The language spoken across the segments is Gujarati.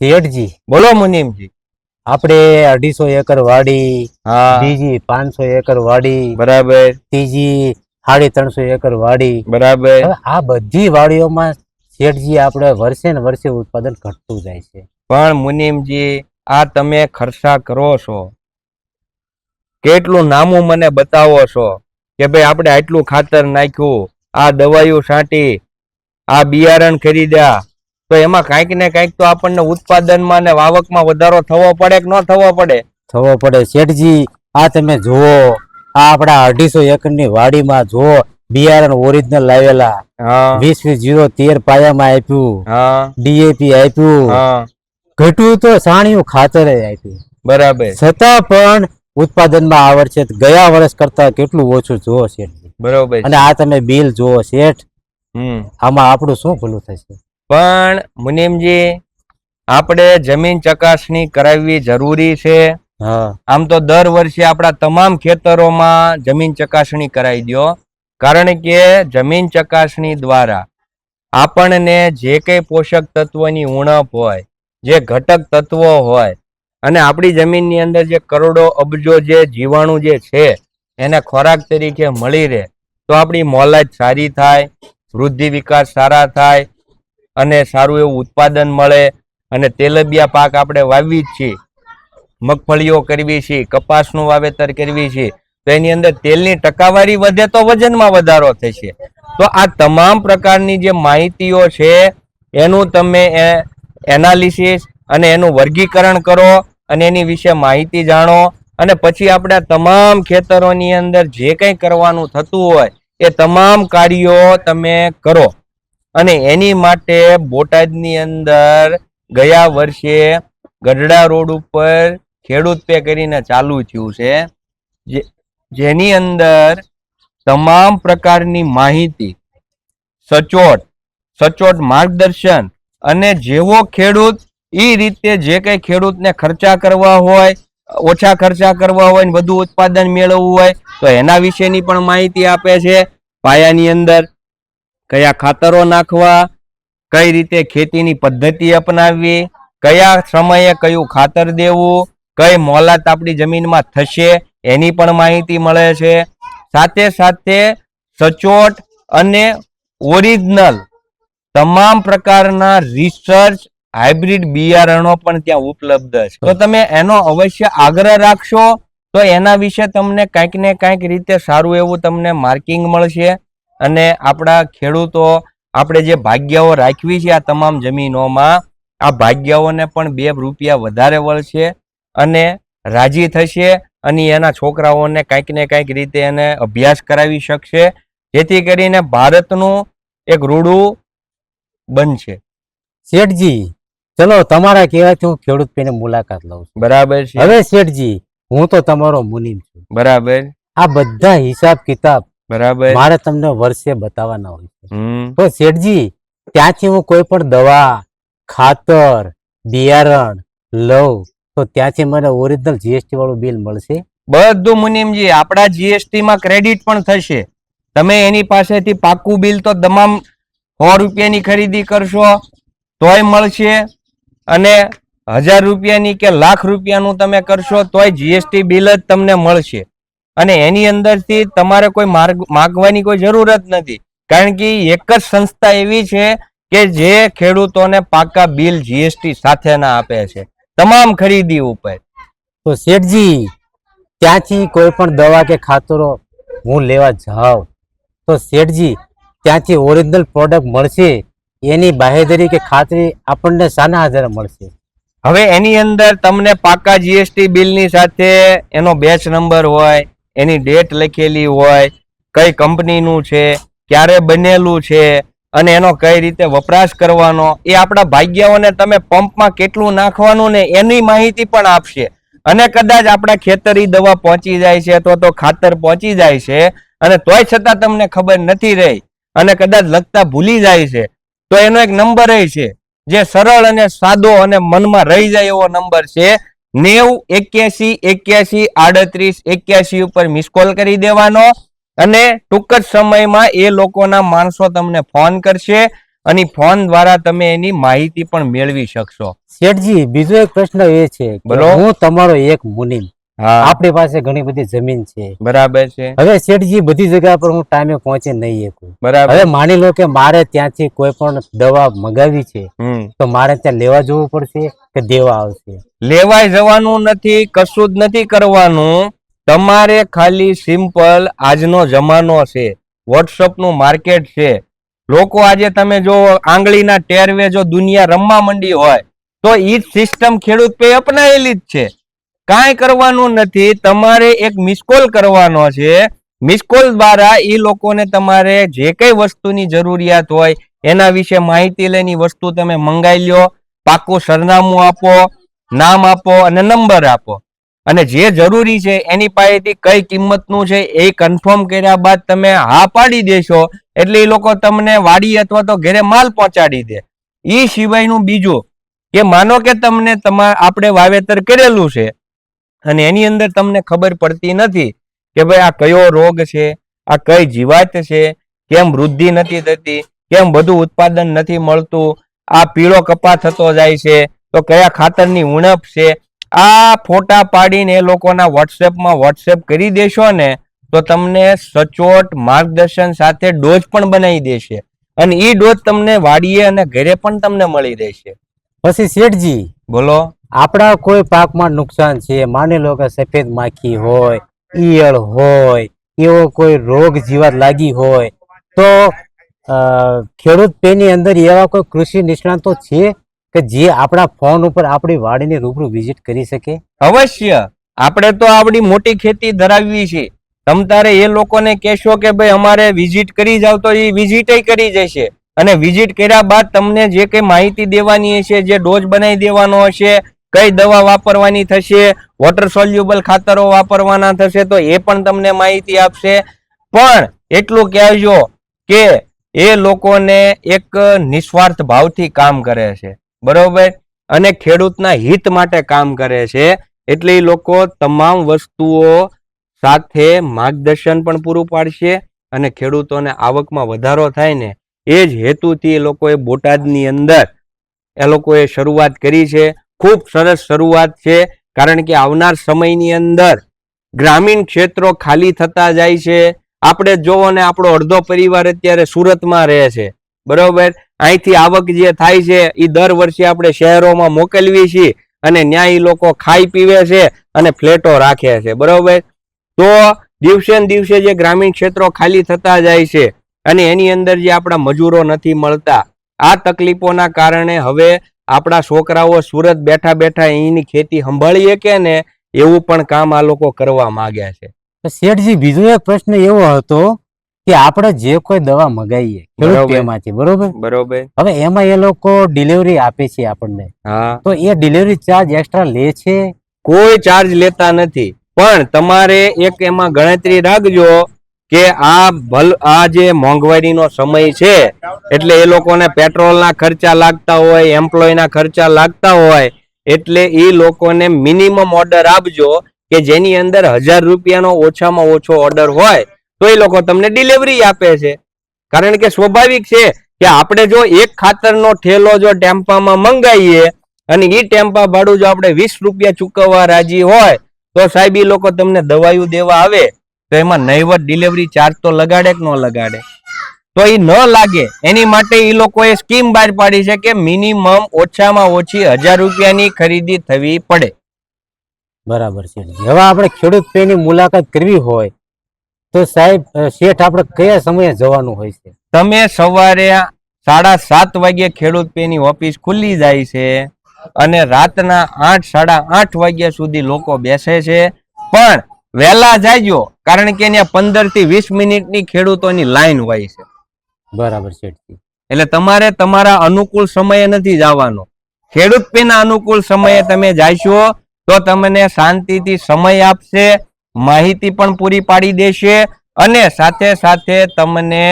શેઠજી બોલો મુનિમજી. આપણે અઢીસો એકર વાડી બીજી પાંચસો એકર વાડી બરાબર. ત્રીજી સાડી ત્રણસો એકર વાડી. બરાબર. આ બધી વાડીઓમાં શેઠજી આપણે વર્ષે ને વર્ષે ઉત્પાદન ઘટતું જાય છે. પણ મુનિમજી આ તમે ખર્ચા કરો છો. કેટલું નામું મને બતાવો છો કે ભાઈ આપણે આટલું ખાતર નાખ્યું આ દવાઈઓ છાંટી આ બિયારણ ખરીદ્યા તો એમાં કાંઈક ને કાંઈક તો આપણને ઉત્પાદનમાં ને વાવકમાં વધારો થવો પડે કે ન થવો પડે? થવો પડે. શેઠજી આ તમે જુઓ. આ આપણા અઢીસો એકરની વાડીમાં જુઓ. બિયારણ ઓરિજિનલ લાવેલા. વીસ વીસ જીરો તેર પાયામાં આપ્યું. ડીએપી આપ્યું. ઘટ્યું તો સાણિયું ખાતર આપ્યું. બરાબર. છતાં પણ ઉત્પાદનમાં આ વર્ષે ગયા વર્ષ કરતા કેટલું ઓછું જુઓ શેઠ બરોબર અને આ તમે બિલ જુઓ શેઠ. આમાં આપણું શું ભૂલું થશે? પણ મુનિમજી આપણે જમીન ચકાસણી કરાવવી જરૂરી છે. હા. આમ તો દર વર્ષે આપણા તમામ ખેતરોમાં જમીન ચકાસણી કરાવી દો કારણ કે જમીન ચકાસણી દ્વારા આપણને જે કંઈ પોષક તત્વોની ઉણપ હોય જે ઘટક તત્વો હોય અને આપણી જમીનની અંદર જે કરોડો અબજો જે જીવાણુ જે છે એને ખોરાક તરીકે મળી રહે તો આપણી મોલાજ સારી થાય વૃદ્ધિ વિકાસ સારા થાય અને સારું એવું ઉત્પાદન મળે અને તેલબિયા પાક આપણે વાવી જ છીએ. મગફળીઓ કરવી છીએ કપાસનું વાવેતર કરવી છીએ તો એની અંદર તેલની ટકાવારી વધે તો વજનમાં વધારો થશે તો આ તમામ પ્રકારની જે માહિતીઓ છે, એનું તમે એનાલિસિસ અને એનું વર્ગીકરણ કરો અને એની વિશે માહિતી જાણો અને પછી આપણે તમામ ખેતરોની અંદર જે કંઈ કરવાનું થતું હોય, એ તમામ કાર્યો તમે કરો. અને એની માટે બોટાદની અંદર ગયા વર્ષે ગઢડા રોડ ઉપર ખેડૂત પે કરીને ચાલુ થયું છે. જેની અંદર તમામ પ્રકારની માહિતી, સચોટ સચોટ માર્ગદર્શન અને જેવો ખેડૂત એ રીતે જે કંઈ ખેડૂતને ખર્ચા કરવા હોય, ઓછા ખર્ચા કરવા હોય ને વધુ ઉત્પાદન મેળવવું હોય, તો એના વિશેની પણ માહિતી આપે છે. પાયાની અંદર કયા ખાતરો નાખવા, કઈ રીતે ખેતીની પદ્ધતિ અપનાવવી, કયા સમયે કયું ખાતર દેવું, કઈ મોલાત આપણી જમીનમાં થશે, એની પણ માહિતી મળે છે. સાથે સાથે સચોટ અને ઓરિજિનલ તમામ પ્રકારના રિસર્ચ હાઇબ્રિડ બિયારણો પણ ત્યાં ઉપલબ્ધ છે. તો તમે એનો અવશ્ય આગ્રહ રાખશો, તો એના વિશે તમને કંઈક ને કંઈક રીતે સારું એવું તમને માર્કિંગ મળશે. અને આપણા ખેડૂતો આપણે જે ભાગ્યાઓ રાખવી છે આ તમામ જમીનોમાં આ ભાગ્યાઓને પણ બે રૂપિયા વધારે વળશે અને રાજી થશે અને એના છોકરાઓને કંઈક ને કાંઈક રીતે એને અભ્યાસ કરાવી શકશે જેથી કરીને ભારતનું એક રૂડું બનશે. શેઠજી ચલો તમારા કહેવાથી હું ખેડૂત પેને મુલાકાત લઉં છું. બરાબર છે. હવે શેઠજી હું તો તમારો મુનિમ છું. બરાબર. આ બધા હિસાબ કિતાબ બરાબર? મારે તમને વર્ષે બતાવવાના હોય તો શેઠજી ત્યાંથી હું કોઈ પણ દવા ખાતર બિયારણ લઉં તો ત્યાંથી મને ઓરિજિનલ જીએસટી વાળું બિલ મળશે? બધું મુનિમજી આપણા જીએસટી માં ક્રેડિટ પણ થશે. તમે એની પાસેથી પાકું બિલ તો તમામ સો રૂપિયાની ખરીદી કરશો તોય મળશે. અને હજાર રૂપિયાની કે લાખ રૂપિયાનું તમે કરશો તોય જીએસટી બિલ જ તમને મળશે. અને એની અંદરથી તમારે કોઈ માર્ગ માગવાની કોઈ જરૂરત નથી. કારણ કે એક જ સંસ્થા એવી છે કે જે ખેડૂતોને પાકા બિલ જીએસટી સાથેના આપે છે. તમામ ખરીદી ઉપર. તો શેઠજી ત્યાંથી કોઈ પણ દવા કે ખાતરો હું લેવા જાઉં. તો શેઠજી ત્યાંથી ઓરિજિનલ પ્રોડક્ટ મળશે એની બાહેધરી કે ખાતરી આપણને શાના આધારે મળશે? હવે એની અંદર તમને પાકા જીએસટી બિલની સાથે એનો બેચ નંબર હોય એની ડેટ લખેલી હોય, કઈ કંપનીનું છે, ક્યારે બનેલું છે, અને એનો કઈ રીતે વપરાશ કરવાનો, એ આપણા ભાગ્યાઓને તમે પંપમાં કેટલું નાખવાનું ને એની માહિતી પણ આપશે. અને કદાચ આપણા ખેતરી દવા પહોંચી જાય છે, અથવા તો ખાતર પહોંચી જાય છે, અને તોય છતાં તમને ખબર નથી રહી, અને કદાચ લખતા ભૂલી જાય છે, તો એનો એક નંબર છે. જે સરળ અને સાદો અને મનમાં રહી જાય એવો નંબર છે નેવ એક્યાસી એક્યાસી આડત્રીસ એક્યાસી ઉપર મિસ કોલ કરી દેવાનો અને ટૂંક જ સમયમાં એ લોકોના માણસો તમને ફોન કરશે અને ફોન દ્વારા તમે એની માહિતી પણ મેળવી શકશો શેઠજી બીજો એક પ્રશ્ન એ છે. હું તમારો એક મુનિમ આપણી પાસે ઘણી બધી જમીન છે. બરાબર છે. હવે શેઠજી બધી જગ્યા પર હું ટાઈમે પહોંચી નહીં શકું. બરાબર. હવે માની લો કે મારે ત્યાંથી કોઈ પણ દવા મગાવી છે તો મારે ત્યાં લેવા જવું પડશે કે દેવા આવશે? લેવાય જવાનું નથી કશું જ નથી કરવાનું. તમારે ખાલી સિમ્પલ આજનો જમાનો છે. વોટ્સઅપનું માર્કેટ છે. લોકો આજે તમે જો આંગળીના ટેરવે જો દુનિયા રમવા માંડી હોય તો ઈ જ સિસ્ટમ ખેડૂત પે અપનાયેલી જ છે. કાંઈ કરવાનું નથી, તમારે એક મિસકોલ કરવાનો છે. મિસકોલ દ્વારા એ લોકોને તમારે જે કઈ વસ્તુની જરૂરિયાત હોય, એના વિશે માહિતી લઈને વસ્તુ તમે મંગાઈ લ્યો, પાકું સરનામું આપો, નામ આપો અને નંબર આપો. અને જે જરૂરી છે, એની પાસેથી કઈ કિંમતનું છે, એ કન્ફર્મ કર્યા બાદ તમે હા પાડી દેશો. એટલે એ લોકો તમને વાડી અથવા તો ઘરે માલ પહોંચાડી દે. એ સિવાયનું બીજું કે માનો કે તમને તમા, આપણે વાવેતર કરેલું છે અને એની અંદર તમને ખબર પડતી નથી કે ભાઈ આ કયો રોગ છે આ કઈ જીવાત છે કેમ વૃદ્ધિ નથી થતી કેમ બધું ઉત્પાદન નથી મળતું આ પીળો કપા થતો જાય છે તો કયા ખાતરની ઉણપ છે આ ફોટા પાડીને એ લોકોના વોટ્સએપમાં વોટ્સએપ કરી દેશો ને તો તમને સચોટ માર્ગદર્શન સાથે ડોઝ પણ બનાવી દેશે. અને એ ડોઝ તમને વાડીએ અને ઘરે પણ તમને મળી રહેશે. પછી શેઠજી બોલો. આપણા કોઈ પાકમાં નુકસાન છે, માની લો કે સફેદ માખી હોય, ઈયળ હોય, એવો કોઈ રોગ જીવાત લાગી હોય, તો ખેડૂત પેની અંદર એવા કોઈ કૃષિ નિષ્ણાતો છે કે જે આપણા ફોન ઉપર આપણી વાડીની રૂબરૂ વિઝિટ કરી શકે? અવશ્ય. આપણે તો આપણી મોટી ખેતી ધરાવવી છે તમ તારે એ લોકોને કહેશો કે ભાઈ, અમારે વિઝિટ કરી જાવ તો એ વિઝિટ કરી જશે. અને વિઝિટ કર્યા બાદ તમને જે કઈ માહિતી દેવાની હશે, જે ડોઝ બનાવી દેવાનો હશે કઈ દવા વાપરવાની થશે વોટર સોલ્યુબલ ખાતરો વાપરવાના થશે, તો એ પણ તમને માહિતી આપશે. પણ એટલું કહેજો કે એ લોકોને એક નિસ્વાર્થ ભાવથી કામ કરે છે. બરોબર? અને ખેડૂતના હિત માટે કામ કરે છે. એટલે એ લોકો તમામ વસ્તુઓ સાથે માર્ગદર્શન પણ પૂરું પાડશે અને ખેડૂતોને આવકમાં વધારો થાય ને, એ જ હેતુથી એ લોકોએ બોટાદની અંદર, એ લોકોએ શરૂઆત કરી છે. ખૂબ સરસ શરૂઆત છે, કારણ કે આવનાર સમયની અંદર ગ્રામીણ ક્ષેત્રો ખાલી થતા જાય છે. આપણે જોવો ને, આપણો અડધો પરિવાર અત્યારે સુરતમાં રહે છે. બરોબર? અહીંથી આવક જે થાય છે એ દર વર્ષે આપણે શહેરોમાં મોકલવી છીએ અને ન્યાય લોકો ખાઈ પીવે છે અને ફ્લેટો રાખે છે. બરોબર? તો દિવસે ને દિવસે જે ગ્રામીણ ક્ષેત્રો ખાલી થતા જાય છે અને એની અંદર જે આપણા મજૂરો નથી મળતા, આ તકલીફોના કારણે હવે આપણા છોકરાઓ સુરત બેઠા બેઠા અહીંની ખેતી સંભાળી શકે ને એવું પણ કામ આ લોકો કરવા માંગ્યા છે? શેઠજી બીજો એક પ્રશ્ન એવો હતો કે આપણે જે કોઈ દવા મગાવીએ બરોબર. બરોબર? બરોબર. હવે એમાં એ લોકો ડિલિવરી આપે છે આપણને. હા. તો એ ડિલિવરી ચાર્જ એક્સ્ટ્રા લે છે? કોઈ ચાર્જ લેતા નથી. પણ તમારે એક એમાં ગણતરી રાખજો કે આ ભલ આ જે મોંઘવારીનો સમય છે, એટલે એ લોકોને પેટ્રોલના ખર્ચા લાગતા હોય, એમ્પ્લોયના ખર્ચા લાગતા હોય, એટલે એ લોકોને મિનિમમ ઓર્ડર આપજો કે જેની અંદર હજાર રૂપિયાનો ઓછામાં ઓછો ઓર્ડર હોય, તો એ લોકો તમને ડિલિવરી આપે છે. કારણ કે સ્વાભાવિક છે કે આપણે જો એક ખાતરનો ઠેલો જો ટેમ્પામાં મંગાવીએ અને એ ટેમ્પા ભાડું જો આપણે વીસ રૂપિયા ચૂકવવા રાજી હોય, તો સાહેબ એ લોકો તમને દવાયું દેવા આવે. તો એમાં નહીવત ડિલિવરી ચાર્જ તો લગાડે કે ન લગાડે? તો એ ન લાગે. એની માટે એ લોકોએ સ્કીમ બહાર પાડી છે કે મિનિમમ ઓછામાં ઓછી હજાર રૂપિયાની ખરીદી થવી પડે. બરાબર છે. હવે આપણે ખેડૂત પેની મુલાકાત કરવી હોય તો સાહેબ શેઠ આપણે કયા સમયે જવાનું હોય છે? તમે સવારે સાડા સાત વાગ્યે ખેડૂત પેની ઓફિસ ખુલ્લી જાય છે અને રાતના આઠ સાડા આઠ વાગ્યા સુધી લોકો બેસે છે. પણ વહેલા જાજો કારણ કે ત્યાં પંદરથી વીસ મિનિટની ખેડૂતોની લાઈન હોય છે. બરાબર શેઠજી એટલે તમારે તમારા અનુકૂળ સમયે નથી જવાનો. ખેડૂત પેના અનુકૂળ સમયે તમે જાશો તો તમને શાંતિથી સમય આપશે માહિતી પણ પૂરી પાડી દેશે અને સાથે સાથે તમને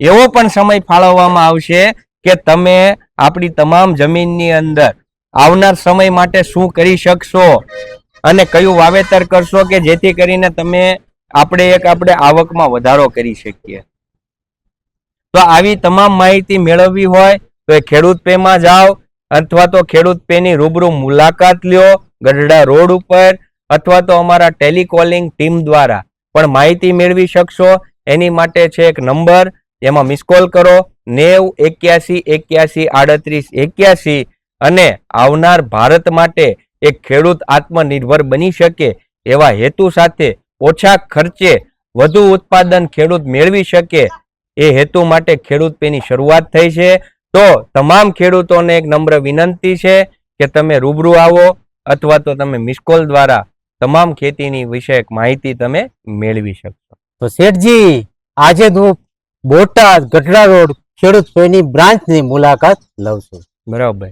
એવો પણ સમય ફાળવવામાં આવશે કે તમે આપણી તમામ જમીનની અંદર આવનાર સમય માટે શું કરી શકશો. અને કયું વાવેતર કરશો કે જેથી કરીને તમે આપણે એક આપણે આવકમાં વધારો કરી શકીએ. તો આવી તમામ માહિતી મેળવવી હોય તો એ ખેડૂત પેમાં જાઓ અથવા તો ખેડૂત પેની રૂબરૂ મુલાકાત લ્યો ગઢડા રોડ ઉપર અથવા તો અમારા ટેલિકોલિંગ ટીમ દ્વારા. પણ માહિતી મેળવી શકશો, એની માટે છે એક નંબર, એમાં મિસકોલ કરો, નેવ એક્યાસી એક્યાસી આડત્રીસ એક્યાસી અને આવનાર ભારત માટે એક ખેડૂત આત્મનિર્ભર બની શકે એવા હેતુ સાથે ઓછા ખર્ચે વધુ ઉત્પાદન ખેડૂત મેળવી શકે એ હેતુ માટે ખેડૂત પેની શરૂઆત થઈ છે. તો તમામ ખેડૂતોને એક નમ્ર વિનંતી છે કે તમે રૂબરૂ આવો અથવા તો તમે મિસકોલ દ્વારા તમામ ખેતીની વિષયક માહિતી તમે મેળવી શકશો. તો શેઠજી આજે હું બોટાદ ગઢડા રોડ ખેડૂત પેની બ્રાન્ચની મુલાકાત લઉં છું. બરાબર.